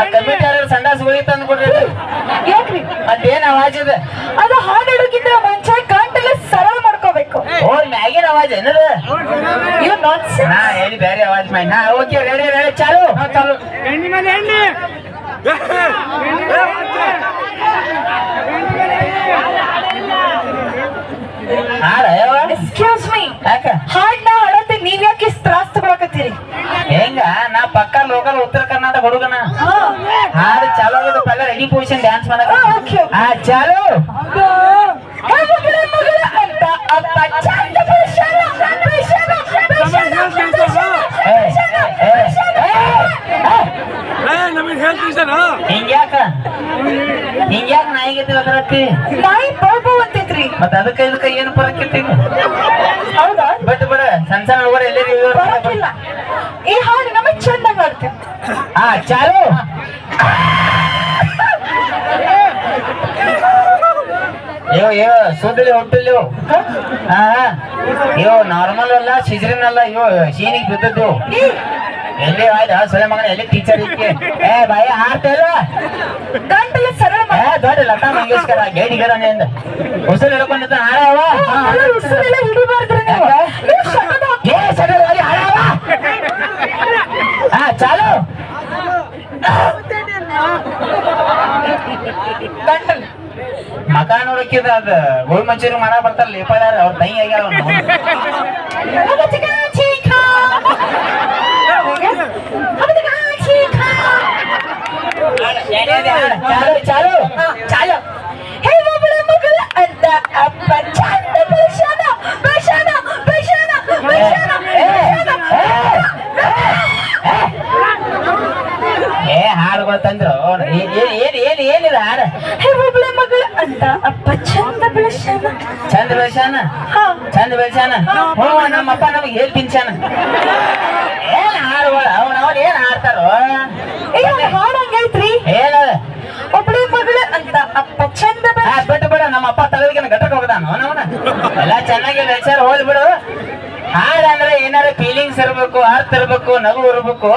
ಆ ಕಮಿಟಿ ಸಂಡಾಸ್ ಗುಳಿ ತಂದು ಕೊಡ್ರಿ ಯಾಕ್ರಿ? ಅದೇನ್ ಅವಾಜ್ ಇದೆ? ಅದು ಹಾಡೋದಕ್ಕಿಂತ ಮುಂಚೆ ಗಂಟೆಲ್ಲ ಸರಳ ಮಾಡ್ಕೋಬೇಕು. ಓ ಮ್ಯಾಗಿನ ಅವಾಜ್ ಏನದ? ನಾ ಹೇಳಿ ಬೇರೆ ಅವಾಜ್ ಮಾಡಿ. ನಾ ಓಕೆ ರೆಡಿ ರೆಡಿ ಚಾಲು. ಚಾಲು. ಎಣ್ಣೆ ಮೇಲೆ ಎಣ್ಣೆ. ಹಾಡ ಎಕ್ಸ್ಕ್ಯೂಸ್ ಮೀ ಯಾಕ? ಆಗಿದ್ದು ಪಲ್ಲ ರೆಡಿ ಪೊಸಿಷನ್ ಡ್ಯಾನ್ಸ್ ಮಾಡಕ ಹಾ, okay, okay. ಹಾ ಚಾಲು ಹೇ ಮಗಳ ಮಗಳ ಅಂತ ಅಪ್ಪ ಚಂದ ಪುರುಷನ, ಪುರುಷನ, ಪುರುಷನ, ಪುರುಷನ, ಏ, ಏ, ಏ, ಏ, ನಮಗೆ ಹೇಳ್ತೀಸನ ಹಿಂಗ್ಯಾಕ ಹಿಂಗ್ಯಾಕ ನಾಯಿಗೆ ಅದರತ್ತಿ ನಾಯಿ ಬಾಬು ಅಂತೈತ್ರಿ ಮತ್ತ ಅದಕ್ಕ ಇದಕ್ಕ ಏನು ಪರಕೈತಿ ಹೌದಾ? ಬಟ್ ಬಿಡ ಸಣ್ಣ ಸಣ್ಣ ಹುಡುಗರು ಎಲ್ಲರಿಗೂ ಬರಕಿಲ್ಲ ಈ ಹಾಡು ನಮಗ್ ಚಂದ ಹಾಡ್ತೇವೆ ಹಾ ಚಾಲು ಅಯ್ಯೋ ಯೋ ಸುದ್ದಿ ಹುಟ್ಟಿಲ್ಲ. ಹಾ. ಯೋ ನಾರ್ಮಲ್ ಅಲ್ಲ ಸಿಜರಿನ್ ಅಲ್ಲ ಯೋ ಸೀನಿಗ್ ಬಿದ್ದದ್ದು. ಎಲ್ಲಿ ಆಯ್ತಾ ಸರಿ ಮಗನ ಎಲ್ಲಿ ಟೀಚರ್ ಇಕ್ಕೆ ಏ ಬಾಯಿ ಹಾಡ್ತೇಲ್ವ ಗಂಟೆಲ್ಲ ಸರಳ ಏ ದೊಡ್ಡ ಲತಾ ಮಂಗೇಶ್ಕರ ಗೇಡಿಗರ ಅಂದ. ಉಸಿರು ಹಿಡ್ಕೊಂಡಿದ್ದ ಅಲ್ಲ, ಉಸಿರೆಲ್ಲ ಹಿಡಿಬಾರ್ದ್ರಿ ಏ ಸಡಲ್ ಅಲ್ಲಿ ಹಾ ಚಾಲು. ಗಂಟಲು. ಮಕ ನೋಡಕ್ಕಿದ ಅದ ಗೋಲ್ ಮಂಚೂರಿ ಮಾಡ ಬರ್ತಾರ ಲೇಪಾರ ಅವ್ರ ತಂಗಿ ಆಗ್ಯಾರ ಅವ್ನ ಅಮ್ಮ ಚಿಕ್ಕ ಅಂತ ಅಪ್ಪ ಚಂದ ಪುರುಷನ. ಚಂದ ಬೆಳ್ಸಾನ ಹಾ. ಚಂದ ಬೆಳ್ಸಾನ ಹ್ಞೂ ನಮ್ಮಪ್ಪ ನಮಗೆ ಹೇಳಿ ತಿನ್ಸಾನ ಏನ್ ಹಾಡುಗಳು? ಅವ್ನ ಅವ್ರು ಏನ್ ಹಾಡ್ತಾರೋ? ಏ, ಹಾಡ್ ಹಂಗೈತ್ರಿ ಏನ? ಒಬ್ಬಳೆ ಮಗಳ ಅಂತ ಅಪ್ಪ ಚಂದ. ಬಿಟ್ಟು ಬಿಡ ನಮ್ಮ ಅಪ್ಪ ಘಟಕ ಹೋಗದಾನು ಅವನ? ಎಲ್ಲ ಚೆನ್ನಾಗಿ ಬೆಳ್ಸಾರ ಹೋಲ್ ಬಿಡು. ಹಾಡ್ ಅಂದ್ರೆ ಏನಾರ ಫೀಲಿಂಗ್ಸ್ ಇರ್ಬೇಕು ಅರ್ಥ ಇರ್ಬೇಕು ನಗು ಇರ್ಬೇಕು.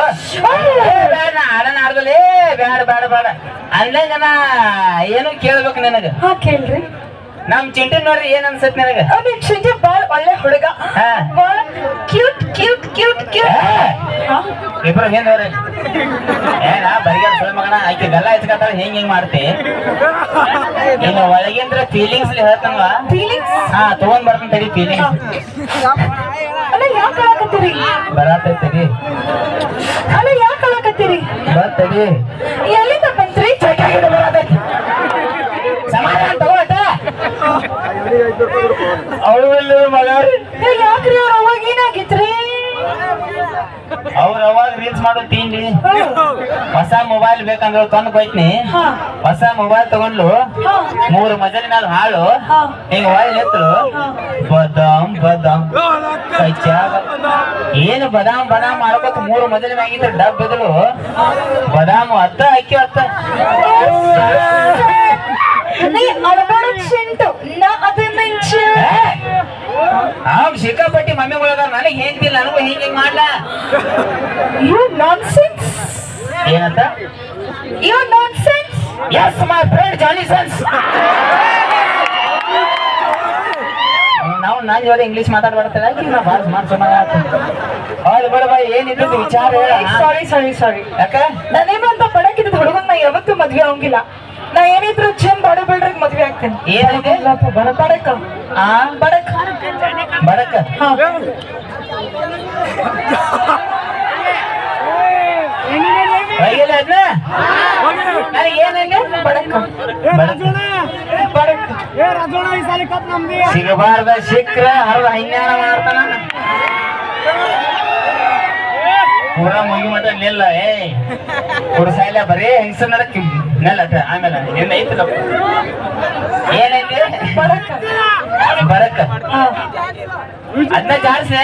ಬ್ಯಾಡ ಹಾಡನ ಹಾಡ್ದಲೇ ಬ್ಯಾಡ ಬ್ಯಾಡ ಬೇಡ. ಅಂದಂಗ ನಾ ಏನು ಕೇಳ್ಬೇಕು ನಿನಗ? ಹಾ ಕೇಳ್ರಿ. ನಮ್ ಚಿಂಟು ನೋಡ್ರಿ ಏನ್ ಅನ್ಸತ್ ನಿನಗ? ಅವ್ನಿಗೆ ಚಿಂಟು ಬಾಳ ಒಳ್ಳೆ ಹುಡುಗ. ಹಾ. ಬಾಳ ಕ್ಯೂಟ್ ಕ್ಯೂಟ್ ಕ್ಯೂಟ್ ಕ್ಯೂಟ್ ಇಬ್ರು ಹಿಂದ್ ಹೋರಿ ಏನ ಬರಿಗಾರ ಸುಳ್ಳು ಮಗನ ಆಕೆ ಗಲ್ಲ ಹಚ್ಕತ್ತಾಳ ಹೆಂಗ್ ಹೆಂಗ್ ಮಾಡ್ತಿ? ಇನ್ನು ಒಳಗಿಂದ್ರ ಫೀಲಿಂಗ್ಸ್ ಹೇಳ್ತಂಗ ಫೀಲಿಂಗ್ಸ್ ಹಾ ತಗೊಂಡ್ ಬರ್ತಾನ ತಡಿ ಫೀಲಿಂಗ್ಸ್ ಯಾಕೆ ಹೇಳಕತ್ತೀರಿ ಹಲೋ ಅಲ್ಲ ಯಾಕೆ ಕಳಕತ್ತೀರಿ ಬರ್ತಡಿ ಎಲ್ಲಿಂದ ಬಂತ್ರಿ ಸಮಾಧಾನ ತಗೋಟ ಅವಳು ಮಗ ಯಾಕ್ರಿ ಅವ್ರ? ಅವ್ರ ಅವಾಗ ರೀಲ್ಸ್ ಮಾಡೋ ತಿಂಡಿ? ಹೊಸ ಮೊಬೈಲ್ ಬೇಕಂದ್ರೆ ತಂದು ಕೊಯ್ತೀನಿ ಹಾ. ಹೊಸ ಮೊಬೈಲ್ ತಗೊಂಡ್ಲು. ಮೂರು ಮಜಲ್ ಮ್ಯಾಲ ಹಾಳು. ಹಿಂಗ ಮೊಬೈಲ್ ಎತ್ತು ಬದಾಮ್ ಬದಾಮ್. ಏನು ಬದಾಮ್ ಬದಾಮ್ ಮಾಡ್ಕೊತ ಮೂರು ಮಜಲ್ ಮ್ಯಾಗಿಂದ ಡಬ್ ಬದಲು ಬದಾಮ್ ಹತ್ತ ಅಕ್ಕಿ ಹತ್ತ ನೀ ಅಳಬೇಡ ಚಿಂಟು ನಾ ಅದನ್ನ ಅವ್ ಸಿಕ್ಕಾಪಟ್ಟಿ ಮಮ್ಮಿ ಒಳಗ ನನಗೆ ಹೆಂಗಿಲ್ಲ ನನಗೂ ಹಿಂಗೆ ಹಿಂಗ್ ಮಾಡ್ಲಾ? ಯು ನಾನ್ಸೆನ್ಸ್ ಏನಂತ? You nonsense yes my friend Johnny sons ನಾವು ನಾನ್ ಜೋಡಿ ಇಂಗ್ಲೀಷ್ ಮಾತಾಡ್ಬಾರ್ತಾರೆ ನಾ ಭಾಳ ಸುಮಾರು ಸುಮಾರು ಹೌದು ಬೇಡ ಬಾಯ್ ಏನಿದ್ದು ವಿಚಾರ ಸಾರಿ ಸಾರಿ ಸಾರಿ ಯಾಕ? ನಾನೇನು ಅಂತ ಹುಡುಗನ್ ಹುಡುಗನ್ನ ಯಾವತ್ತೂ ಮದ್ವೆ ಆಗಂಗಿಲ್ಲ. ನಾ ಏನಿದ್ರು ಚಂದ ಬಡ ಬಿಡ್ರಿ ಮದ್ವೆ ಆಗ್ತೇನೆ. ಏನಿದೆ? ಬಡ ಬಡಕ ಆ? ಬಡಕ. ಬಡಕ? ಸಿಗಬಾರ್ದ ಸಿಕ್ಕ್ರ ಹರದ ಹೈನ್ಯಾನ ಮಾಡ್ತಾನ? ಪೂರ ಮುಗಿ ಮಟ ನಿಲ್ಲ ಏ ಕುಡ್ಸಾಯಿಲ್ಲ ಬರೀ ಹೆಂಗ್ಸ ನಡಕ್ ನೆಲ್ಲ ಅಟ. ಆಮೇಲೆ ನಿನ್ನ ಐತಲ್ಲ ಏನೈತಿ ಬರಕ್ ಅದನ್ನ ಜಾಡ್ಸೆ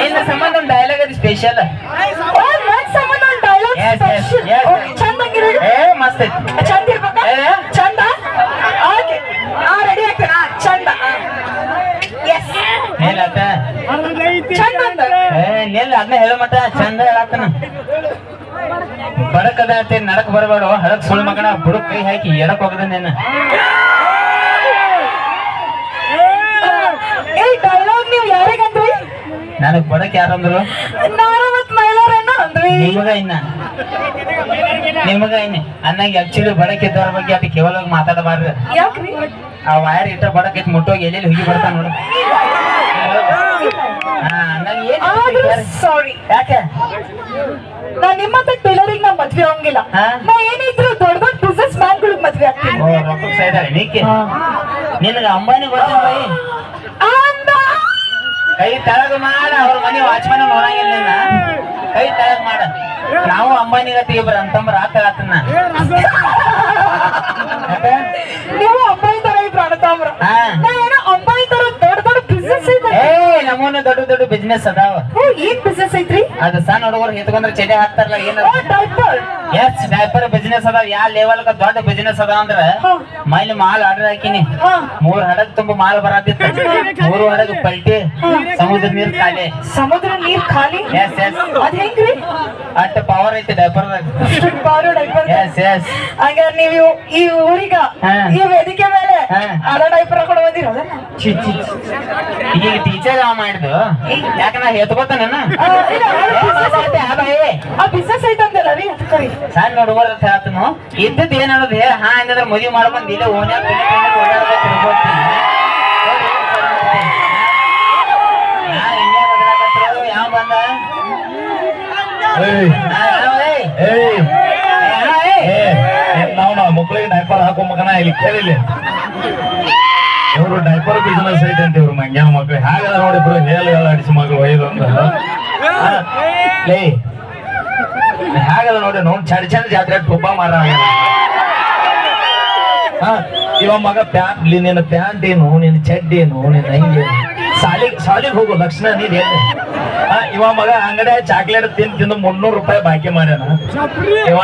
ನಿನ್ನ ಸಂಬಂಧ ಒಂದು ಡೈಲಾಗ್ ಅದು ಸ್ಪೆಷಲ್ ಸಂಬಂಧ ಏ ಮಸ್ತ್ ಐತಿ ಚಂದ ಇರ್ಬೇಕಾ ಏ? ಚಂದ ಓಕೆ ಆ ರೆಡಿ ಆಗ್ತೇನೆ ಆ, ಚಂದ ಎಸ್ ನಿಲ್ಲ ಅಟ. ಚಂದ ಅಂತ ಏ ನಿಲ್ಲ ಅದನ್ನ ಹೇಳೋ ಮಟ ಚಂದ ಹೇಳತ್ತನ ಬಡಕದ ನಡಕ್ ಬರಬೇಡ ಹಳಕ್ ಸುಳ್ಳು ಮಗನ ಬುಡಕ್ ಕೈ ಹಾಕಿ ಎಡಕ್ ಹೋಗದ ಯಾರಿಗಂದ್ರಿ ನನಗ್ ಬಡಕ್ ಯಾರಂದ್ರು ನಾನು ನಿಮಗ ಇನ್ನ. ನಿಮಗ ಇನ್ನ. ಅನ್ನಂಗ ಆಕ್ಚುಲಿ ಬಡಕ್ ಇದ್ದವ್ರ ಬಗ್ಗೆ ಅದು ಕೇವಲ ಮಾತಾಡಬಾರ್ದು. ಆ ವಯರ್ ಇಟ್ಟ ಬಡಕ್ ಇತ್ತು ಮುಟ್ಟೋಗಿ ಎಲ್ಲೆಲ್ಲಿ ಹುಗಿ ಬರ್ತಾನ ನೋಡು. ಆದ್ರೂ ಸಾರಿ ಯಾಕೆ? ನಾ ನಿಮ್ಮಂತ ಟೈಲರಿಂಗ್ ನಾ ಮದ್ವೆ ಆಗಂಗಿಲ್ಲ. ನಾ ಏನಿದ್ರು ದೊಡ್ಡ ದೊಡ್ಡ ಬಿಸ್ನೆಸ್ ಮ್ಯಾನ್ ಗಳಿಗೆ ಮದ್ವೆ ಆಗ್ತೀನಿ ನಿನಗ ಅಂಬಾನಿ ಗೊತ್ತಿಲ್ಲ ಬೈ. ಕೈ ತಳಗ ಮಾಡ ಅವ್ರ ಮನೆ ವಾಚ್ಮನ್ ನೋಡಂಗಿಲ್ಲ ಕೈ ತಳಗ ಮಾಡ. ನಾವು ಅಂಬಾನಿ ಗತಿ ಇಬ್ರು ಅಂತಂಬ್ರ ಆತ ಆತನ ನೀವು ಅಂಬಾನಿ ತರ ಇಬ್ರು ಅಣ್ಣತಾಮ್ರ ನಮ್ಮನ್ನ ದೊಡ್ಡ ದೊಡ್ಡ ಬಿಸ್ನೆಸ್ ಅದಾವ. ಏನ್ ಬಿಸ್ನೆಸ್ ಐತ್ರಿ? ಅದ ಸಣ್ಣ ಹುಡುಗರು ಎತ್ಕೊಂಡ್ರೆ ಚಡಿ ಹಾಕ್ತಾರಲ್ಲ ಏನ ಎಸ್ ಡೈಪರ್ ಬಿಸ್ನೆಸ್ ಅದಾವ. ಯಾವ ಲೆವೆಲ್ ದೊಡ್ಡ ಬಿಸ್ನೆಸ್ ಅದಾವ ಅಂದ್ರ. ಮೈಲಿ ಮಾಲ್ ಆರ್ಡರ್ ಹಾಕಿನಿ. ಮೂರ್ ಹಡಗ್ ತುಂಬ ಮಾಲ್ ಬರತ್ತಿತ್ತು. ಮೂರು ಹಡಗ್ ಪಲ್ಟಿ ಸಮುದ್ರ ನೀರ್ ಖಾಲಿ. ಸಮುದ್ರ ನೀರ್ ಖಾಲಿ? ಎಸ್ ಎಸ್ ಅದ್ ಹೆಂಗ್ರಿ? ಅಟ್ ಪವರ್ ಐತಿ diaper power diaper yes yes ಹಂಗಾರೆ ನೀವು ಈ ಊರಿಗ ಈ ವೇದಿಕೆ ಮೇಲೆ. ಅದ ಡೈಪರ್ ಕೂಡ ಬಂದಿರೋದ. ಈಗ ಟೀಚರ್ ಅವ ಮಾಡಿದ್ದು? ಯಾಕ ನಾ. ಆ ಬಿಸ್ನೆಸ್ ಐತಂತಲ್ಲ ರೀ ಸಣ್ಣ ಹುಡುಗರ ಹೇಳ್ತನು. ಇದ್ದದ್ ಏನ್ ಅನ್ನೋದು ಹೇಳ ಹಾ ಅಂದ್ರೆ ಮದುವೆ ಮಾಡ್ಕೊಂಡ್ ಇಲ್ಲ ಬದ್ರಾಕತ್ರು, ಯಾವ ಬಂದ? ಮಕ್ಕಳಿಗೆ ಡೈಪರ್ ಹಾಕೋ ಮಗನ ಇಲ್ಲಿ ಕೇಳಿಲ್ಲ. ಇವರು ಡೈಪರ್ ಬಿಸ್ನೆಸ್ ಐತೆ ಅಂತ ಇವ್ರು ಮಕ್ಕಳು ಮಕ್ಳು. ಅದ ನೋಡಿದ್ರು ಹೇಳ ಹೇಳ ಅಡಿಸಿ ಮಗಳು ಒಯ್ದು ಅಂತ. ಲೇ. ಹಾಗದ ನೋಡಿ ನೋಡ್ ಚಡ್ ಚಂದ ಜಾತ್ರೆ ಟುಬ್ಬ ಮಾರ ಹಾ ಇವ ಮಗ ಪ್ಯಾಂಟ್ ನಿನ್ನ ಪ್ಯಾಂಟ್ ಏನು ನಿನ್ನ ಚಡ್ಡಿ ಏನು ನಿನ್ನ ಅಂಗಿ ಸಾಲಿ ಸಾಲಿಗೆ ಹೋಗು ಲಕ್ಷಣ ನೀನು ಇವ ಮಗ ಅಂಗಡಿ ಚಾಕ್ಲೇಟ್ ತಿಂದು ತಿಂದು ಮುನ್ನೂರು ರೂಪಾಯಿ ಬಾಕಿ ಮಾಡ್ಯಾನ ಇವ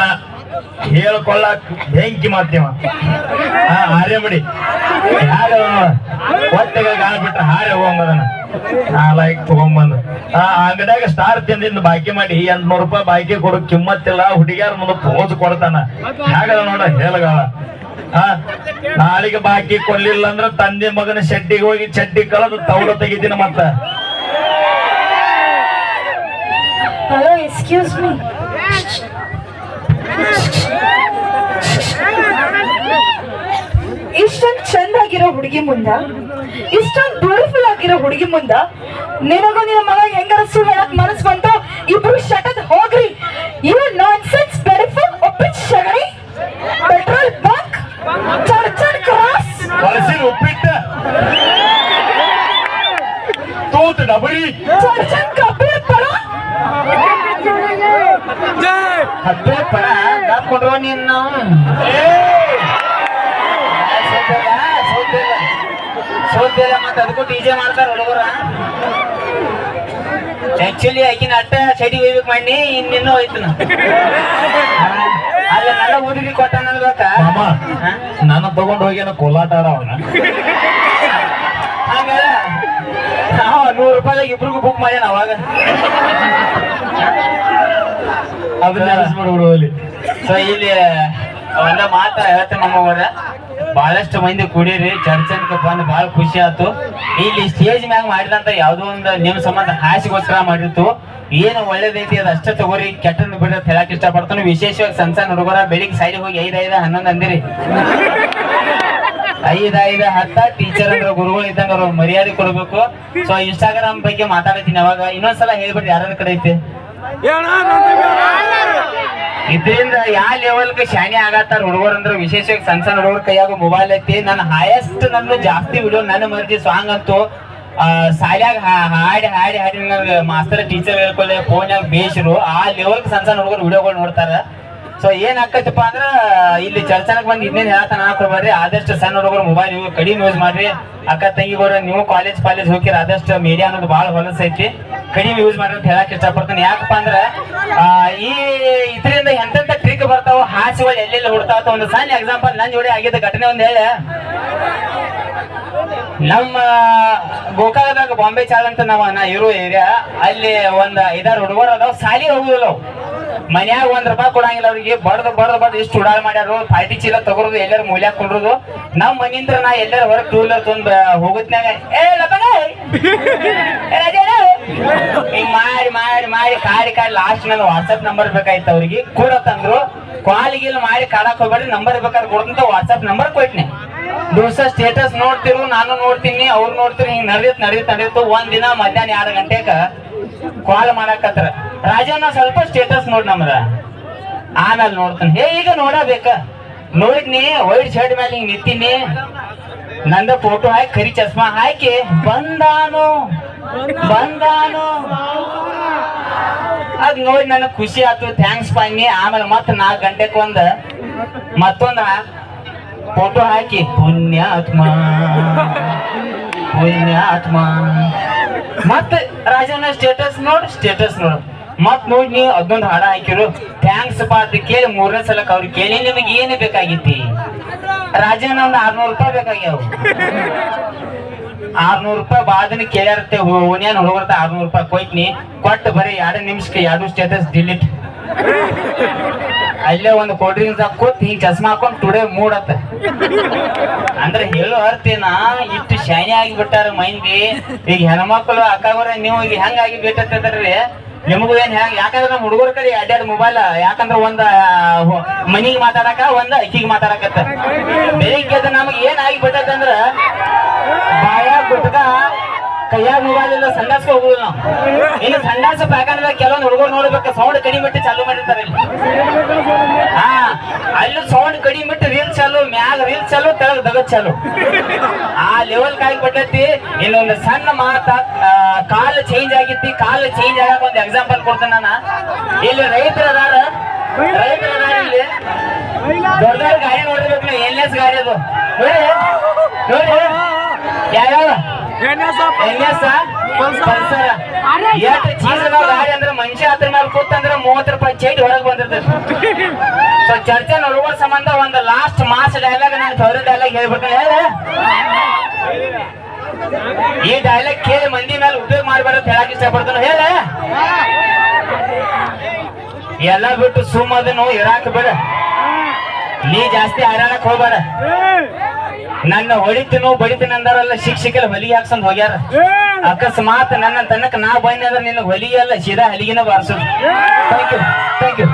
ಹೇಳ್ಕೊಳ್ಳಕ್ ಬೆಂಕಿ ಮಾಧ್ಯಮ ಹಾರೆ ಹಾರೇ ಬಿಡಿ. ಹಾಗೆ ಹೊಟ್ಟೆಗೆ ಗಾಳ ಬಿಟ್ರೆ ಹಾರೆ ಹೋಗಂಬದನ. ಆ ಲೈಕ್ ತಗೊಂಬಂದು. ಆ ಅಂಗಡಿಯಾಗ ಸ್ಟಾರ್ ತಿಂದಿಂದ ಬಾಕಿ ಮಾಡಿ ಎಂಟ್ನೂರು ರೂಪಾಯಿ ಬಾಕಿ ಕೊಡು ಕಿಮ್ಮತ್ತಿಲ್ಲ ಹುಡುಗಿಯಾರ ಮುಂದೆ ಪೋಸ್ ಕೊಡ್ತಾನ. ಹಾಗದ ನೋಡ ಹೇಳಗಾಳ. ಹಾ ನಾಳೆಗೆ ಬಾಕಿ ಕೊಡ್ಲಿಲ್ಲ ಅಂದ್ರೆ ತಂದೆ ಮಗನ ಶೆಡ್ಡಿಗೆ ಹೋಗಿ ಚಡ್ಡಿ ಕಳೆದು ತೌಡ ತೆಗಿತೀನಿ ಮತ್ತ. ಹಲೋ ಎಕ್ಸ್ಕ್ಯೂಸ್ ಮೀ ಇಷ್ಟೊಂದ್ ಚಂದ ಆಗಿರೋ ಹುಡುಗಿ ಮುಂದ, ಇಷ್ಟೊಂದ್ ಬ್ಯೂಟಿಫುಲ್ ಆಗಿರೋ ಹುಡುಗಿ ಮುಂದ, ನಿನಗೂ ನಿನ್ನ ಮಗ ಹೆಂಗರಸು ಹೇಳಕ್ ಮನಸ್ ಬಂತು ಇಬ್ರು ಶಟದ್ ಹೋಗ್ರಿ ಯು ನಾನ್ ಸೆನ್ಸ್ ಬ್ಯೂಟಿಫುಲ್ ಒಪ್ಪಿಟ್ ಶಗರಿ ಪೆಟ್ರೋಲ್ ಬಂಕ್ ಚಡ್ ಚಡ್ ಕ್ರಾಸ್ ಬಳಸಿ ಉಪ್ಪಿಟ್ಟ ತೂತ್ ಡಬರಿ ಚಡ್ ಚಡ್ ಕಬ್ಬಿಣ ಪಡ ಹತ್ತೇ ಪಡ ಗಾಪ್ಕೊಂಡ್ರು ನೀನು ಸೋತಿಲ್ಲ ಸೋತಿಲ್ಲ ಮತ್ತೆ ಅದಕ್ಕೂ ಡಿಜೆ ಮಾಡ್ತಾರ ಹುಡುಗರ. ಆಕ್ಚುಲಿ ಆಕಿನ ಅಟ್ಟ ಚಡಿ ಒಯ್ಬೇಕು ಮಾಡಿ ಇನ್ನಿನ್ನೂ ಹೋಯ್ತು ಅಲ್ಲ ನನ್ನ ಊರಿಗೆ ಕೊಟ್ಟ ನನ್ಬೇಕಾ ಮಾಮ ನಾನು ತಗೊಂಡ್ ಹೋಗ್ಯಾನ ಕೋಲಾಟ ಆಡವನ ಆಮೇಲೆ ನಾವು ನೂರು ರೂಪಾಯಿದಾಗ ಇಬ್ರಿಗೂ ಬುಕ್ ಮಾಡ್ಯಾನ ಅವಾಗ. ಅದನ್ನ ನೆನೆಸ್ಬಿಡ್ಬಿಡು ಅಲ್ಲಿ ಸೊ ಇಲ್ಲಿ ಒಂದ ಮಾತ ಹೇಳ್ತೇನೆ ನಮ್ಮವರ ಬಹಳಷ್ಟು ಮಂದಿ ಕುಡೀರಿ. ಚರ್ಚನ್ಕ ಬಂದು ಬಹಳ ಖುಷಿ ಆಯ್ತು. ಇಲ್ಲಿ ಸ್ಟೇಜ್ ಮ್ಯಾಗ ಮಾಡಿದಂತ ಯಾವ್ದೋ ಒಂದು ನಿಮ್ ಸಂಬಂಧ ಹಾಸಿಗೋಸ್ಕರ ಮಾಡಿತ್ತು ಏನು ಒಳ್ಳೇದೈತಿ ಅದ ಅಷ್ಟೇ ತಗೋರಿ. ಕೆಟ್ಟದ್ದು ಬಿಡ್ರಿ ಹೇಳಕ್ ಇಷ್ಟ ಇಷ್ಟಪಡ್ತಾನೆ. ವಿಶೇಷವಾಗಿ ಸಣ್ಣ ಸಣ್ಣ ಹುಡುಗರ ಬೆಳಿಗ್ಗೆ ಸೈಡ್ ಹೋಗಿ ಐದ್ ಐದ ಹನ್ನೊಂದು ಅಂದಿರಿ. ಐದ್ ಐದ ಹತ್ತ ಟೀಚರ್ ಅಂದ್ರೆ ಗುರುಗಳು ಇದ್ದಂಗ ಅವ್ರು ಮರ್ಯಾದೆ ಕೊಡ್ಬೇಕು. ಸೊ ಇನ್ಸ್ಟಾಗ್ರಾಮ್ ಬಗ್ಗೆ ಮಾತಾಡ್ತೀನಿ ಅವಾಗ. ಇನ್ನೊಂದ್ಸಲ ಹೇಳ್ಬಿಟ್ಟು ಯಾರ ಕಡೆ ಐತಿ. ಇದರಿಂದ ಯಾವ ಲೆವೆಲ್ಗೆ ಶಾಣೆ ಆಗತ್ತಾರ ಹುಡುಗರು ಅಂದ್ರೆ ವಿಶೇಷವಾಗಿ ಸಣ್ಣ ಸಣ್ಣ ಹುಡುಗರ ಕೈಯಾಗ ಮೊಬೈಲ್ ಐತಿ. ನನ್ನ ಹೈಯೆಸ್ಟ್ ನನ್ನ ಜಾಸ್ತಿ ವಿಡಿಯೋ ನನ್ನ ಮರ್ಜಿ ಸಾಂಗ್ ಅಂತೂ ಹಾ- ಹಾಡಿ ಹಾಡಿ ಹಾಡಿ, ನನಗೆ ಮಾಸ್ತರ್ ಟೀಚರ್ ಹೇಳ್ಕೊಳ್ಳಿ ಫೋನ್ಯಾಗ ಬೇಸರು ಆ ಲೆವೆಲ್ಗೆ ಸಣ್ಣ ಸಣ್ಣ ಹುಡುಗರು ವಿಡಿಯೋಗಳು ನೋಡ್ತಾರ. ಸೊ ಏನ್ ಆಕೈತಪ್ಪ ಅಂದ್ರ, ಇಲ್ಲಿ ಚರ್ಚನಕ್ ಬಂದು ಇನ್ನೇನ್ ಹೇಳತ್ತ ಬರ್ರಿ ಆದಷ್ಟು ಸಣ್ಣ ಹುಡುಗರು ಮೊಬೈಲ್ ಕಡಿಮೆ ಯೂಸ್ ಮಾಡ್ರಿ. ಅಕ್ಕ ತಂಗಿಗೋರ, ನೀವು ಕಾಲೇಜ್ ಕಾಲೇಜ್ ಹೋಗಿರ ಆದಷ್ಟು ಮೀಡಿಯಾ ಅನ್ನೋದು ಬಹಳ ಹೊಲಸೈತಿ ಕಡಿಮೆ ಯೂಸ್ ಮಾಡ್ರಿ ಅಂತ ಹೇಳಕ್ ಇಷ್ಟಪಡ್ತೀನಿ. ಯಾಕಪ್ಪ ಅಂದ್ರ ಈ ಇದರಿಂದ ಎಂತೆಂತ ಟ್ರಿಕ್ ಬರ್ತಾವ ಹಾಸಿಗಳು ಎಲ್ಲೆಲ್ಲಿ ಹುಡ್ತಾವ ಒಂದು ಸಣ್ಣ ಎಕ್ಸಾಂಪಲ್ ನನ್ನ ಜೋಡಿ ಆಗಿದ್ದ ಘಟನೆ ಒಂದ್ ಹೇಳ. ನಮ್ಮ ಗೋಕಾಲದಾಗ ಬಾಂಬೆ ಚಾಲ್ ಅಂತ ನಾವ, ನಾ ಇರೋ ಏರಿಯಾ ಅಲ್ಲಿ ಒಂದ್ ಐದಾರು ಹುಡುಗರು ಅದಾವ, ಸಾಲಿ ಹೋಗುದಿಲ್ಲ. ಮನ್ಯಾಗ ಒಂದ್ ರೂಪಾಯಿ ಕೊಡಂಗಿಲ್ಲ ಅವ್ರಿಗೆ. ಬಡ್ದು ಬಡ್ದು ಬಡ್ದು ಎಷ್ಟು ಉಡಾಳ ಮಾಡ್ಯಾರು. ಪಾರ್ಟಿ ಚೀಲ ತಗೊಳೋದು, ಎಲ್ಲಾರು ಮೂಲ್ಯಾಗ ಕೊಡೋದು ನಮ್ ಮನಿಂದ್ರ ನಾ ಎಲ್ಲಾರ ಹೊರಗ್ ಟೂ ವೀಲರ್ ತೊಂದ್ ರಾಜೇಣ ಹಿಂಗ್ ಮಾಡಿ ಮಾಡಿ ಮಾಡಿ, ಕಾಡಿ ಕಾಡಿ ಲಾಸ್ಟ್ ನನ್ನ ವಾಟ್ಸಪ್ ನಂಬರ್ ಬೇಕಾಯ್ತು ಅವ್ರಿಗೆ. ಕೊಡತ್ತಂದ್ರು ಕಾಲ್, ಗೀಲ್ ಮಾಡಿ ಕಾಡಕ್ ಹೋಗ್ಬೇಡಿ ನಂಬರ್ ಬೇಕಾದ್ರೆ ಕೊಡಂತ ವಾಟ್ಸಪ್ ನಂಬರ್ ಕೊಟ್ನಿ. ದಿವಸ ಸ್ಟೇಟಸ್ ನೋಡ್ತಿರು, ನಾನು ನೋಡ್ತೀನಿ, ಅವ್ರು ನೋಡ್ತೀನಿ ಹಿಂಗ್ ನಡೆದಿತ್ ನಡೆದಿತ್, ನಡೆದಿತ್ತು. ಒಂದ್ ದಿನ ಮಧ್ಯಾಹ್ನ ಎರಡು ಗಂಟೆಗ ಕಾಲ್ ಮಾಡಾಕತ್ರ. ರಾಜಣ್ಣ ಸ್ವಲ್ಪ ಸ್ಟೇಟಸ್ ನೋಡ್ ನಮ್ರ. ಆಮೇಲೆ ನೋಡ್ತಾನೆ. ಹೇ, ಈಗ ನೋಡಬೇಕ. ನೋಡಿದ್ನಿ ವೈಟ್ ಶರ್ಟ್ ಮೇಲೆ ಹಿಂಗ್ ನಿಂತೀನಿ. ನಂದ ಫೋಟೋ ಹಾಕಿ, ಕರಿ ಚಸ್ಮಾ ಹಾಕಿ. ಬಂದಾನು. ಬಂದಾನು. ಅದ್ ನೋಡಿ ನನಗ್ ಖುಷಿ ಆಯ್ತು ಥ್ಯಾಂಕ್ಸ್ ಪಾನಿ ಆಮೇಲೆ ಮತ್ತೆ ನಾಲ್ಕು ಗಂಟೆಕ್ ಒಂದ ಮತ್ತೊಂದ ಫೋಟೋ ಹಾಕಿ. ಪುಣ್ಯಾತ್ಮ. ಪುಣ್ಯಾತ್ಮ. ಮತ್ತೆ ರಾಜನ ಸ್ಟೇಟಸ್ ನೋಡ್ ಸ್ಟೇಟಸ್ ನೋಡು. ಮತ್ ನೋಡಿ ನೀವು ಅದೊಂದು ಹಾಡ ಹಾಕಿರು ಥ್ಯಾಂಕ್ಸ್ ಪಾ ಅಂತ ಕೇಳಿ ಮೂರನೇ ಸಲಕ್ ಅವ್ರು ಕೇಳಿ ನಿಮಗೆ ಏನೇ ಬೇಕಾಗಿತ್ತಿ? ರಾಜನ ಒಂದು ಆರ್ನೂರು ರೂಪಾಯಿ ಬೇಕಾಗ್ಯಾವ. ಆರ್ನೂರು ರೂಪಾಯಿ ಬಾದನ ಕೇಳ್ಯಾರತ್ತೆ ಓನ್ಯಾನ ಹುಡುಗರ್ತ ಆರ್ನೂರು ರೂಪಾಯಿ ಕೊಯ್ತೀನಿ ಕೊಟ್ಟು ಬರೀ ಎರಡು ನಿಮಿಷಕ್ಕೆ ಎರಡು ಸ್ಟೇಟಸ್ ಡಿಲೀಟ್ ಅಲ್ಲೇ ಒಂದು ಕೋಲ್ಡ್ ಡ್ರಿಂಕ್ಸ್ ಹಾಕೋತ್ ಹಿಂಗ್ ಚಸ್ಮಾ ಹಾಕೊಂಡ್ ಟುಡೇ ಮೂಡತ್ತ. ಅಂದ್ರೆ ಹೇಳೋ ಅರ್ಥೇನ ಇಷ್ಟು ಶೈನಿ ಆಗಿ ಬಿಟ್ಟಾರ ಮಂದಿ. ಈಗ ಹೆಣ್ಮಕ್ಳು ಅಕ್ಕವರ ನೀವು ಈಗ ಹೆಂಗಾಗಿ ಬಿಟ್ಟದ್ರಿ ನಿಮಗೂ ಏನ್ ಹೆಂಗ್ ಯಾಕಂದ್ರೆ ನಮ್ಮ ಹುಡುಗರ ಕಡೆ ಅಡ್ಡಾಡ್ ಮೊಬೈಲ್ ಯಾಕಂದ್ರ ಒಂದ ಮನಿಗ್ ಮಾತಾಡಕ, ಒಂದ್ ಅಕ್ಕಿಗೆ ಮಾತಾಡಕತ್ತ. ಬೆಳಿಗ್ಗೆ ನಮಗ್ ಏನ್ ಆಗಿ ಬಾಯ ಗುಟ್ಕ, ಕೈಯಾಗ ಮೊಬೈಲ್ ಇಲ್ಲ, ಸಂಡಾಸ್ಕ ಹೋಗುದು ನಾವು. ಇನ್ನು ಸಂಡಾಸ ಪ್ಯಾಕಂದ್ರೆ ಕೆಲವೊಂದು ಹುಡುಗರು ನೋಡ್ಬೇಕು ಸೌಂಡ್ ಕಡಿಮೆ ಚಾಲು ಮಾಡಿರ್ತಾರೆ ಹಾ, ಅಲ್ಲಿ ಸೌಂಡ್ ಕಡಿಮೆ ಇಟ್ಟು ರೀಲ್ ಚಾಲು ಮ್ಯಾಗ ರೀಲ್ ಚಾಲು ತೆಳಗ್ ದಗ ಚಲು. ಆ ಲೆವೆಲ್ ಕಾಯಿ ಕೊಟ್ಟೈತಿ ಇನ್ನೊಂದು ಸಣ್ಣ ಮಾತ ಕಾಲ್ ಚೇಂಜ್ ಆಗಿತ್ತಿ, ಕಾಲ್ ಚೇಂಜ್ ಆಗಕ್ ಒಂದು ಎಕ್ಸಾಂಪಲ್ ಕೊಡ್ತೇನೆ ನಾನು. ಇಲ್ಲಿ ರೈತರ ಅದಾರ ರೈತರ ಅದಾರ ಇಲ್ಲಿ. ದೊಡ್ಡ ಗಾಡಿ ನೋಡಿರ್ಬೇಕು ಎಲ್ಲೆಸ್ ಎನ್ ಎಸ್ ಗಾಡಿ ಅದು. ನೋಡಿ. ಯಾವ್ಯಾವ? ಎಷ್ಟು ಗಾಡಿ ಅಂದ್ರೆ ಮನುಷ್ಯ ಹತ್ರ ಮೇಲೆ ಕೂತಂದ್ರೆ ಮೂವತ್ತು ರೂಪಾಯಿ ಚೇಟಿ ಹೊರಗೆ ಬಂದಿರ್ತೈತಿ ಸೊ ಚರ್ಚೆ ನೋಡುವ ಸಂಬಂಧ ಒಂದು ಲಾಸ್ಟ್ ಮಾಸ್ ಡೈಲಾಗ್ ನಾನು ಫೇವ್ರೆಟ್ ಡೈಲಾಗ್ ಹೇಳ್ಬಿಡ್ತೀನಿ ಹೇಳ ಈ ಡೈಲಾಗ್ ಕೇಳಿ ಮಂದಿ ಮೇಲೆ ಉಪಯೋಗ ಮಾಡ್ಬೇಡ ಅಂತ ಹೇಳಕ್ ಇಷ್ಟಪಡ್ತಾನೆ. ಹೇಳ ಎಲ್ಲ ಬಿಟ್ಟು ಸುಮ್ಮದನು ಇರಾಕ ಬೇಡ. ನೀ ಜಾಸ್ತಿ ಹೈರಾಣಕ್ ಹೋಗ್ಬೇಡ. ನನ್ನ ಹೊಡಿತೀನೋ ಬಡಿತೀನಿ ಅಂದಾರಲ್ಲ ಶಿಕ್ಷಕರು ಹೊಲಿ ಹಾಕ್ಸಂದ್ ಹೋಗ್ಯಾರ. ಅಕಸ್ಮಾತ್ ನನ್ನ ತನಕ ನಾ ಬಂದ್ರೆ ನಿನ್ನ ಹೊಲಿ ಅಲ್ಲ ಸೀದಾ ಹಲಿಗಿನ ಬಾರಿಸೋದು. Thank you thank you